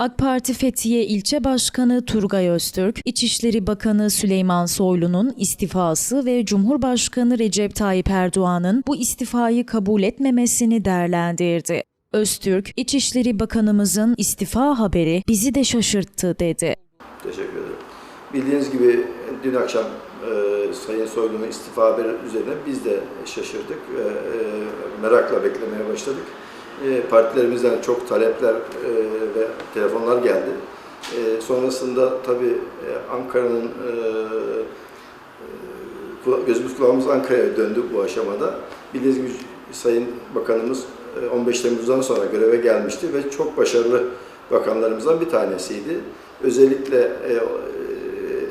AK Parti Fethiye İlçe Başkanı Turgay Öztürk, İçişleri Bakanı Süleyman Soylu'nun istifası ve Cumhurbaşkanı Recep Tayyip Erdoğan'ın bu istifayı kabul etmemesini değerlendirdi. Öztürk, İçişleri Bakanımızın istifa haberi bizi de şaşırttı dedi. Teşekkür ederim. Bildiğiniz gibi dün akşam e, Sayın Soylu'nun istifa haberi üzerine biz de şaşırdık ve e, merakla beklemeye başladık. E, partilerimizden çok talepler e, ve telefonlar geldi. E, sonrasında tabii Ankara'nın gözümüz kulağımız Ankara'ya döndü bu aşamada. Bildiğiniz gibi Sayın Bakanımız e, 15 Temmuz'dan sonra göreve gelmişti ve çok başarılı bakanlarımızdan bir tanesiydi. Özellikle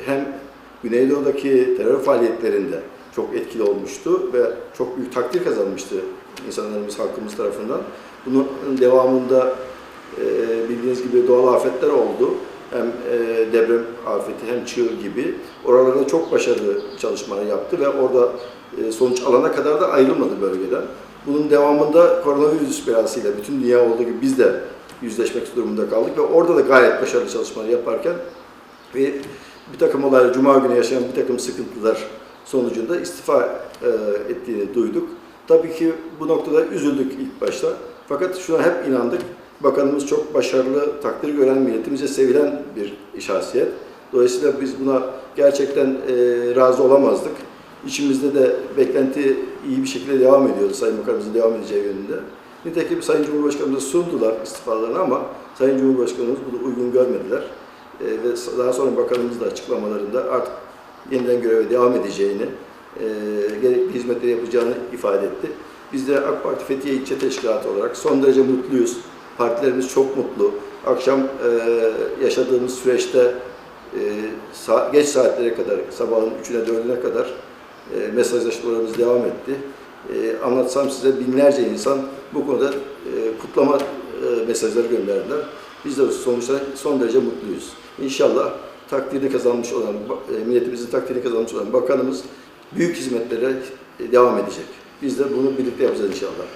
hem Güneydoğu'daki terör faaliyetlerinde çok etkili olmuştu ve çok büyük takdir kazanmıştı insanlarımız, halkımız tarafından. Bunun devamında e, bildiğiniz gibi doğal afetler oldu. Hem e, deprem afeti hem çığ gibi. Oralarda çok başarılı çalışmalar yaptı ve orada e, sonuç alana kadar da ayrılmadı bölgeden. Bunun devamında koronavirüs belasıyla bütün dünya olduğu gibi biz de yüzleşmek durumunda kaldık ve orada da gayet başarılı çalışmalar yaparken ve bir takım olaylar, Cuma günü yaşayan bir takım sıkıntılar sonucunda istifa e, ettiğini duyduk. Tabii ki bu noktada üzüldük ilk başta. Fakat şuna hep inandık. Bakanımız çok başarılı, takdir gören, milletimize sevilen bir şahsiyet. Dolayısıyla biz buna gerçekten e, razı olamazdık. İçimizde de beklenti iyi bir şekilde devam ediyordu Sayın Bakanımızın devam edeceği yönünde. Nitekim Sayın Cumhurbaşkanımıza sundular istifalarını ama Sayın Cumhurbaşkanımız bunu uygun görmediler. E, ve daha sonra bakanımız da açıklamalarında artık yeniden göreve devam edeceğini, e, gerekli hizmetleri yapacağını ifade etti. Biz de AK Parti Fethiye İlçe Teşkilatı olarak son derece mutluyuz. Partilerimiz çok mutlu. Akşam e, yaşadığımız süreçte e, sa- geç saatlere kadar, sabahın 3'üne 4'üne kadar e, mesajlaşmalarımız devam etti. E, anlatsam size binlerce insan bu konuda e, kutlama e, mesajları gönderdiler. Biz de sonuçta son derece mutluyuz. İnşallah takdiri kazanmış olan, e, milletimizin takdiri kazanmış olan bakanımız büyük hizmetlere devam edecek. Biz de bunu birlikte yapacağız inşallah.